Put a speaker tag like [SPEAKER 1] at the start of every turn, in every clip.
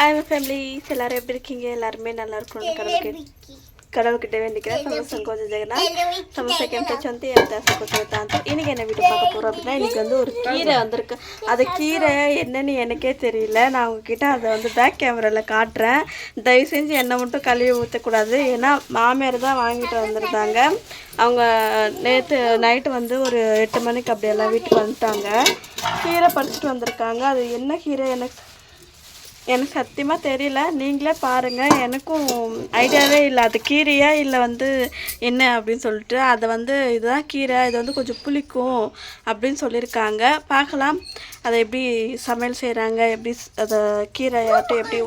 [SPEAKER 1] Hi families எல்லாரும் எப்படி இருக்கீங்க? எல்லாருமே நல்லா இருக்கணும் கடவுளுக்கு கடவுள்கிட்ட வேண்டிக்கிறேன் சமோசம் கொஞ்சம் ஜெகநாத் சமோசா வச்சு எந்த கொஞ்சம் தான் இன்னைக்கு என்ன வீடியோ பார்க்க போகிறோம் அப்படின்னா இன்னைக்கு வந்து ஒரு கீரை வந்திருக்கு. அது கீரை என்னன்னு எனக்கே தெரியல. நான் உங்ககிட்ட அதை வந்து பேக் கேமராவில் காட்டுறேன். தயவு செஞ்சு என்னை மட்டும் கழுவி ஊற்றக்கூடாது ஏன்னா மாமியார் தான் வாங்கிட்டு வந்திருந்தாங்க. அவங்க நேற்று நைட்டு வந்து ஒரு எட்டு மணிக்கு அப்படியெல்லாம் வீட்டுக்கு வந்துட்டாங்க. கீரை பறிச்சுட்டு வந்திருக்காங்க. அது என்ன கீரை? எனக்கு எனக்கு சத்தியமாக தெரியல. நீங்களே பாருங்கள் எனக்கும் ஐடியாவே இல்லை. அது கீரையா இல்லை வந்து என்ன அப்படின்னு சொல்லிட்டு. அதை வந்து இதுதான் கீரை. இது வந்து கொஞ்சம் புளிக்கும் அப்படின்னு சொல்லியிருக்காங்க. பார்க்கலாம். அதை எப்படி சமையல் செய்கிறாங்க எப்படி அதை கீரையாட்டம் எப்படி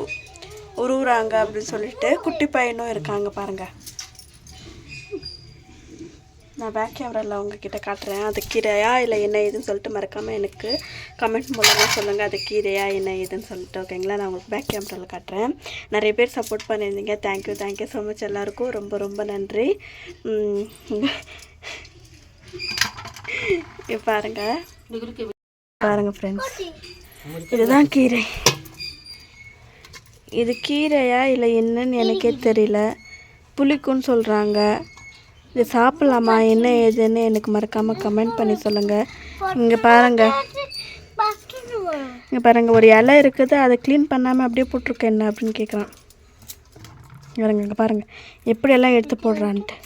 [SPEAKER 1] உருவுறாங்க அப்படின்னு சொல்லிட்டு குட்டி பையனும் இருக்காங்க பாருங்கள் நான் பேக் கேமராவில் உங்ககிட்ட காட்டுறேன். அது கீரையா இல்லை என்ன ஏதுன்னு சொல்லிட்டு மறக்காமல் எனக்கு கமெண்ட் மூலமாக சொல்லுங்கள் அது கீரையா என்ன ஏதுன்னு சொல்லிட்டு ஓகேங்களா நான் உங்களுக்கு பேக் கேமராவில் காட்டுறேன். நிறைய பேர் சப்போர்ட் பண்ணியிருந்தீங்க. தேங்க்யூ தேங்க்யூ ஸோ மச் எல்லாருக்கும். ரொம்ப ரொம்ப நன்றி. பாருங்கள் பாருங்க. பாருங்க ஃப்ரெண்ட்ஸ் இதுதான் கீரை. இது கீரையா இல்லை என்னன்னு எனக்கே தெரியல. புளிக்குன்னு சொல்கிறாங்க இது சாப்பிட்லாமா? என்ன ஏதுன்னு எனக்கு மறக்காமல் கமெண்ட் பண்ணி சொல்லுங்கள் இங்கே பாருங்கள் இங்கே பாருங்கள் ஒரு இலை இருக்குது. அதை க்ளீன் பண்ணாமல் அப்படியே போட்டிருக்க என்ன அப்படின்னு கேட்குறான் பாருங்க இங்கே பாருங்கள் எப்படியெல்லாம் எடுத்து போடுறான்ட்டு.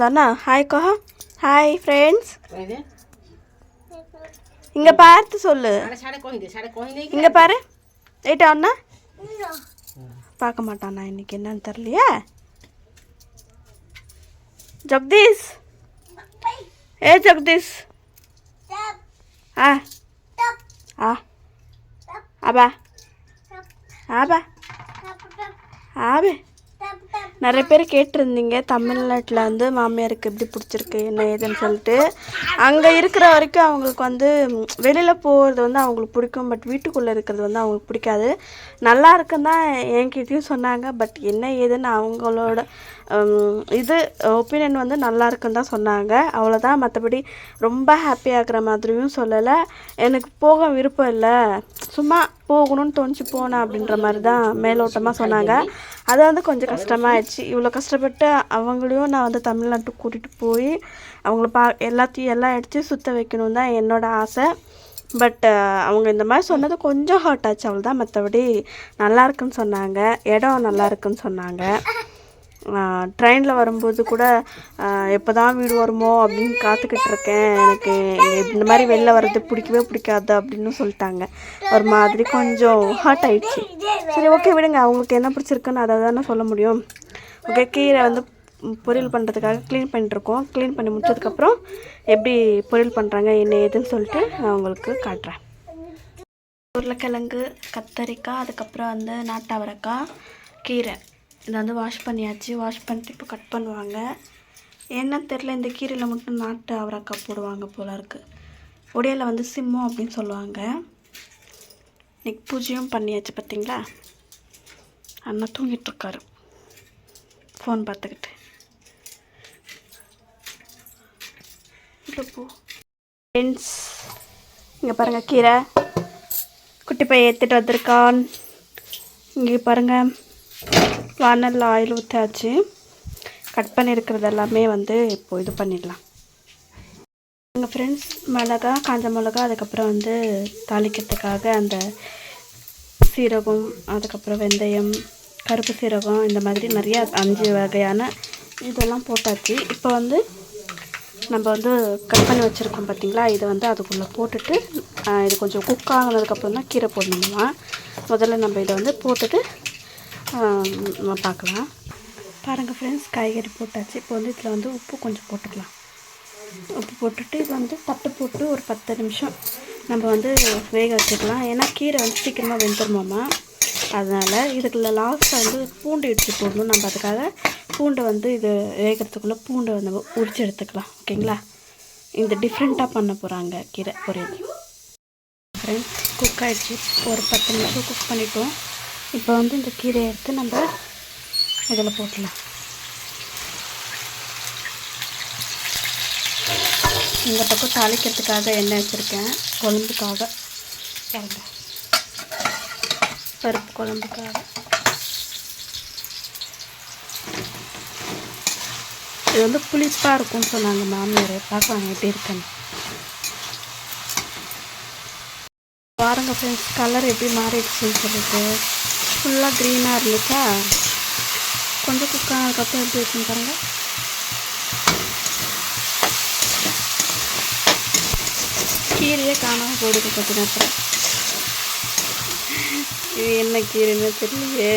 [SPEAKER 1] தானா? ஹாய் கோ. ஹாய் ஃப்ரெண்ட்ஸ் இங்கே பார்த்து சொல்லு. இங்கே பாரு. ஏட்டா அண்ணா பார்க்க மாட்டானா இன்னைக்கு என்னன்னு தெரியலையே ஜெகதீஷ் ஏ ஜெகதீஷ் ஆ ஆ ஆபா ஆபா ஆபே நிறைய பேர் கேட்டிருந்தீங்க. தமிழ்நாட்டில் வந்து மாமியாருக்கு எப்படி பிடிச்சிருக்கு என்ன ஏதுன்னு சொல்லிட்டு. அங்கே இருக்கிற வரைக்கும் அவங்களுக்கு வந்து வெளியில் போகிறது வந்து அவங்களுக்கு பிடிக்கும். பட் வீட்டுக்குள்ளே இருக்கிறது வந்து அவங்களுக்கு பிடிக்காது. நல்லா இருக்குன்னு தான் என்கிட்டயும் சொன்னாங்க. பட் என்ன ஏதுன்னு அவங்களோட இது ஒப்பீனியன் வந்து நல்லா இருக்குன்னு தான் சொன்னாங்க. அவ்வளோதான் மற்றபடி ரொம்ப ஹாப்பி ஆகிற மாதிரியும் சொல்லலை. எனக்கு போக விருப்பம் இல்லை. சும்மா போகணும்னு தோணுச்சு போனேன் அப்படின்ற மாதிரி தான் மேலோட்டமாக சொன்னாங்க. அது வந்து கொஞ்சம் கஷ்டமாயிடுச்சு. இவ்வளோ கஷ்டப்பட்டு அவங்களையும் நான் வந்து தமிழ்நாட்டுக்கு கூட்டிகிட்டு போய் அவங்கள பா எல்லாத்தையும் எல்லாம் இடத்தையும் சுற்ற வைக்கணும் தான் என்னோடய ஆசை. பட் அவங்க இந்த மாதிரி சொன்னது கொஞ்சம் ஹர்ட் ஆச்சு. அவள் தான் மற்றபடி நல்லா இருக்குன்னு சொன்னாங்க. இடம் நல்லா இருக்குன்னு சொன்னாங்க. ட்ரெயினில் வரும்போது கூட எப்போ தான் வீடு வருமோ அப்படின்னு காத்துக்கிட்டு இருக்கேன். எனக்கு இந்த மாதிரி வெளில வர்றது பிடிக்கவே பிடிக்காது அப்படின்னு சொல்லிட்டாங்க. ஒரு மாதிரி கொஞ்சம் ஹார்ட் ஆயிடுச்சு. சரி ஓகே விடுங்க. அவங்களுக்கு என்ன பிடிச்சிருக்குன்னு அதை தானே சொல்ல முடியும். ஓகே கீரை வந்து பொரியல் பண்ணுறதுக்காக க்ளீன் பண்ணிட்டுருக்கோம். க்ளீன் பண்ணி முடிச்சதுக்கப்புறம் எப்படி பொரியல் பண்ணுறாங்க என்ன ஏதுன்னு சொல்லிட்டு நான் உங்களுக்கு காட்டுறேன். உருளைக்கிழங்கு கத்தரிக்காய் அதுக்கப்புறம் வந்து நாட்டாவரக்காய் கீரை. இதை வந்து வாஷ் பண்ணியாச்சு. வாஷ் பண்ணிட்டு இப்போ கட் பண்ணுவாங்க. என்னன்னு தெரில இந்த கீரையில் மட்டும் நாட்டு அவரக்காய் போடுவாங்க போல இருக்குது உடையில வந்து சிம்மம் அப்படின்னு சொல்லுவாங்க. நெக் பூஜையும் பண்ணியாச்சு பார்த்தீங்களா அண்ணா தூங்கிட்டுருக்காரு ஃபோன் பார்த்துக்கிட்டு. இல்லை போ. ஃப்ரெண்ட்ஸ் இங்கே பாருங்கள் கீரை. குட்டி பையன் எடுத்துகிட்டு வந்திருக்கான். இங்கே பாருங்கள் வானல் ஆயில் ஊற்றாச்சு கட் பண்ணியிருக்கிறது எல்லாமே வந்து இப்போ இது பண்ணிடலாம். எங்கள் ஃப்ரெண்ட்ஸ் மிளகா காஞ்ச மிளகா அதுக்கப்புறம் வந்து தாளிக்கிறதுக்காக அந்த சீரகம் அதுக்கப்புறம் வெந்தயம் கருப்பு சீரகம் இந்த மாதிரி நிறைய அஞ்சு வகையான இதெல்லாம் போட்டாச்சு. இப்போ வந்து நம்ம வந்து கட் பண்ணி வச்சுருக்கோம் பார்த்தீங்களா? இதை வந்து அதுக்குள்ளே போட்டுட்டு இது கொஞ்சம் குக் ஆகினதுக்கப்புறம் தான் கீரை போடணுமா? முதல்ல நம்ம இதை வந்து போட்டுட்டு பார்க்கலாம். பாருங்கள் ஃப்ரெண்ட்ஸ் காய்கறி போட்டாச்சு. இப்போ வந்து இதில் வந்து உப்பு கொஞ்சம் போட்டுக்கலாம். உப்பு போட்டுட்டு இது வந்து தட்டு போட்டு ஒரு பத்து நிமிஷம் நம்ம வந்து வேக வச்சுக்கலாம். ஏன்னா கீரை வந்து சீக்கிரமாக வெந்துருமாம்மா அதனால் இதுக்குள்ள லாஸ்ட்டாக வந்து பூண்டு இடிச்சு போடணும். நம்ம அதுக்காக பூண்டை வந்து இது வேகிறதுக்குள்ளே பூண்டை வந்து உரிச்சு எடுத்துக்கலாம். ஓகேங்களா? இந்த டிஃப்ரெண்ட்டாக பண்ண போகிறாங்க கீரை பொரியல். ஃப்ரெண்ட்ஸ் குக் ஆகிடுச்சு ஒரு பத்து நிமிஷம் குக் பண்ணிட்டோம். இப்போ வந்து இந்த கீரையை எடுத்து நம்ம இதில் போட்டலாம் இந்த பக்கம் தாளிக்கிறதுக்காக எண்ணெய் வச்சுருக்கேன். குழம்புக்காக பாருங்க பருப்பு குழம்புக்காக. இது வந்து புளிப்பாக இருக்கும்னு சொன்னாங்க மாமியார். பார்க்கலாம் எப்படி இருக்குன்னு. பாருங்கள் ஃப்ரெண்ட்ஸ் கலர் எப்படி மாறிடுச்சுன்னு சொல்லிட்டு. ஃபுல்லாக க்ரீனாக இருந்துச்சா? கொஞ்சம் குக் ஆனதுக்கப்புறம் எப்படி இருக்குன்னு பாருங்கள் கீரையே காணாமல் போடுது கொஞ்ச நேரத்தில். இது என்ன கீரைன்னு தெரியலையே.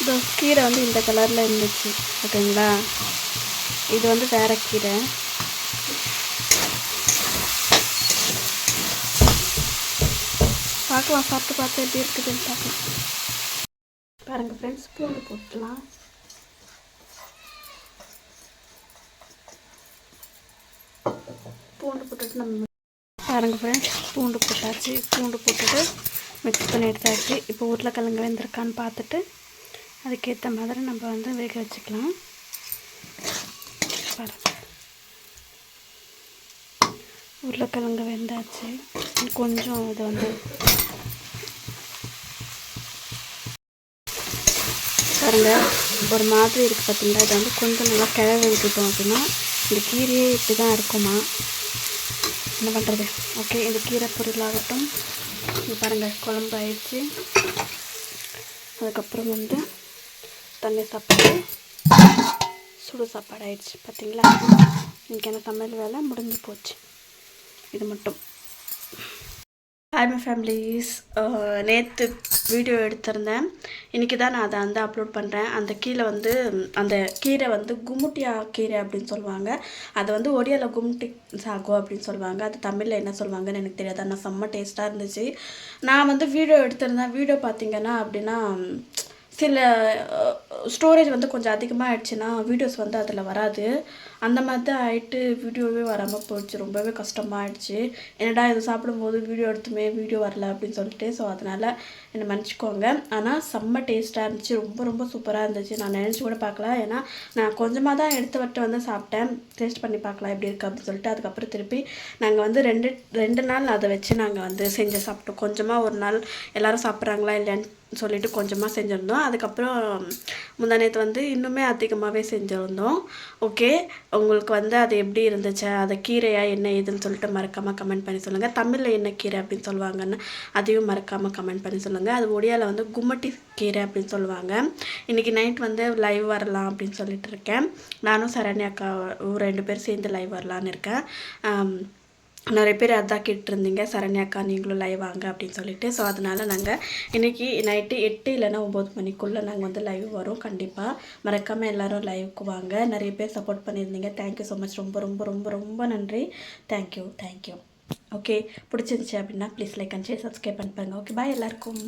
[SPEAKER 1] இந்த கீரை வந்து இந்த கலரில் இருந்துச்சு ஓகேங்களா இது வந்து வேறு கீரை. பார்க்கலாம் சாப்பிட்டு பார்த்து எப்படி இருக்குதுன்னு பார்க்கலாம். பாருங்கள் ஃப்ரெண்ட்ஸ் பூண்டு போட்டுலாம் பூண்டு போட்டுட்டு நம்ம பாருங்கள் ஃப்ரெண்ட்ஸ் பூண்டு போட்டாச்சு. பூண்டு போட்டுட்டு மிக்ஸ் பண்ணி எடுத்தாச்சு. இப்போ உருளைக்கிழங்கு வெந்திருக்கான்னு பார்த்துட்டு அதுக்கேற்ற மாதிரி நம்ம வந்து வேக வச்சுக்கலாம். பாருங்கள் உருளைக்கிழங்கு வெந்தாச்சு. கொஞ்சம் இது வந்து பாருங்க ஒரு மாதிரி இருக்குது பார்த்தீங்களா இதை வந்து கொஞ்சம் நல்லா கிழவி விட்டுட்டோம் அப்படின்னா இந்த கீரையே இப்படி தான் இருக்குமா? என்ன பண்ணுறது ஓகே இந்த கீரை பொருளாகட்டும் இது பாருங்கள் குழம்பு ஆயிடுச்சு. அதுக்கப்புறம் வந்து தண்ணி சாப்பாடு. சுடு சாப்பாடு ஆயிடுச்சு பார்த்தீங்களா இன்றைக்கி எனக்கு சமையல் வேலை? முடிஞ்சு போச்சு. இது மட்டும். ஹாய் மை ஃபேமிலிஸ் நேற்று வீடியோ எடுத்திருந்தேன். இன்றைக்கி தான் நான் அதை வந்து அப்லோட் பண்ணுறேன் அந்த கீழே வந்து அந்த கீரை வந்து குமுட்டியா கீரை அப்படின்னு சொல்லுவாங்க. அதை வந்து ஒடியாவில் குமுட்டி சாகோ அப்படின்னு சொல்லுவாங்க. அது தமிழில் என்ன சொல்லுவாங்கன்னு எனக்கு தெரியாது. ஆனால் செம்ம டேஸ்ட்டாக இருந்துச்சு. நான் வந்து வீடியோ எடுத்திருந்தேன். வீடியோ பார்த்தீங்கன்னா அப்படின்னா சில ஸ்டோரேஜ் வந்து கொஞ்சம் அதிகமாக ஆயிடுச்சுன்னா வீடியோஸ் வந்து அதில் வராது. அந்த மாதிரி தான் ஆகிட்டு வீடியோவே வராமல் போயிடுச்சு. ரொம்பவே கஷ்டமாயிடுச்சு. என்னடா இது சாப்பிடும்போது வீடியோ எடுத்துமே வீடியோ வரல அப்படின்னு சொல்லிட்டு ஸோ அதனால் என்னை மன்னிச்சிக்கோங்க. ஆனால் செம்ம டேஸ்ட்டாக இருந்துச்சு. ரொம்ப ரொம்ப சூப்பராக இருந்துச்சு. நான் நினச்சி கூட பார்க்கல. ஏன்னா நான் கொஞ்சமாக தான் எடுத்து வட்டு வந்து சாப்பிட்டேன். டேஸ்ட் பண்ணி பார்க்கலாம் எப்படி இருக்குது அப்படின்னு சொல்லிட்டு அதுக்கப்புறம் திருப்பி நாங்கள் வந்து ரெண்டு ரெண்டு நாள் அதை வச்சு நாங்கள் வந்து செஞ்சு சாப்பிட்டோம். கொஞ்சமாக ஒரு நாள் எல்லாரும் சாப்பிட்றாங்களா இல்லைன்னு சொல்லிட்டு கொஞ்சமாக செஞ்சுருந்தோம். அதுக்கப்புறம் முந்தானேத்து வந்து இன்னுமே அதிகமாகவே செஞ்சுருந்தோம். ஓகே உங்களுக்கு வந்து அது எப்படி இருந்துச்சு? அதை கீரையா? என்ன ஏதுன்னு சொல்லிட்டு மறக்காமல் கமெண்ட் பண்ணி சொல்லுங்கள் தமிழில் என்ன கீரை அப்படின்னு சொல்லுவாங்கன்னு அதையும் மறக்காமல் கமெண்ட் பண்ணி சொல்லுங்கள் அது ஒடியாவில் வந்து கும்மட்டி கீரை அப்படின்னு சொல்லுவாங்க. இன்றைக்கி நைட் வந்து லைவ் வரலாம் அப்படின்னு சொல்லிட்டு இருக்கேன். நானும் சரண்யா அக்கா ரெண்டு பேர் சேர்ந்து லைவ் வரலான்னு இருக்கேன். நிறைய பேர் அதான் கேட்டிருந்தீங்க சரண்யாக்கா நீங்களும் லைவ் வாங்க அப்படின்னு சொல்லிட்டு. ஸோ அதனால் நாங்கள் இன்றைக்கி நைட்டு எட்டு இல்லைன்னா ஒம்பது மணிக்குள்ளே நாங்கள் வந்து லைவ் வரோம். கண்டிப்பாக மறக்காமல் எல்லோரும் லைவுக்கு வாங்க. நிறைய பேர் சப்போர்ட் பண்ணியிருந்தீங்க. தேங்க்யூ ஸோ மச் ரொம்ப ரொம்ப ரொம்ப ரொம்ப நன்றி. தேங்க்யூ தேங்க்யூ ஓகே பிடிச்சிருந்துச்சி அப்படின்னா please like and share subscribe பண்ணிப்பாங்க. ஓகே பாய் எல்லாருக்கும்.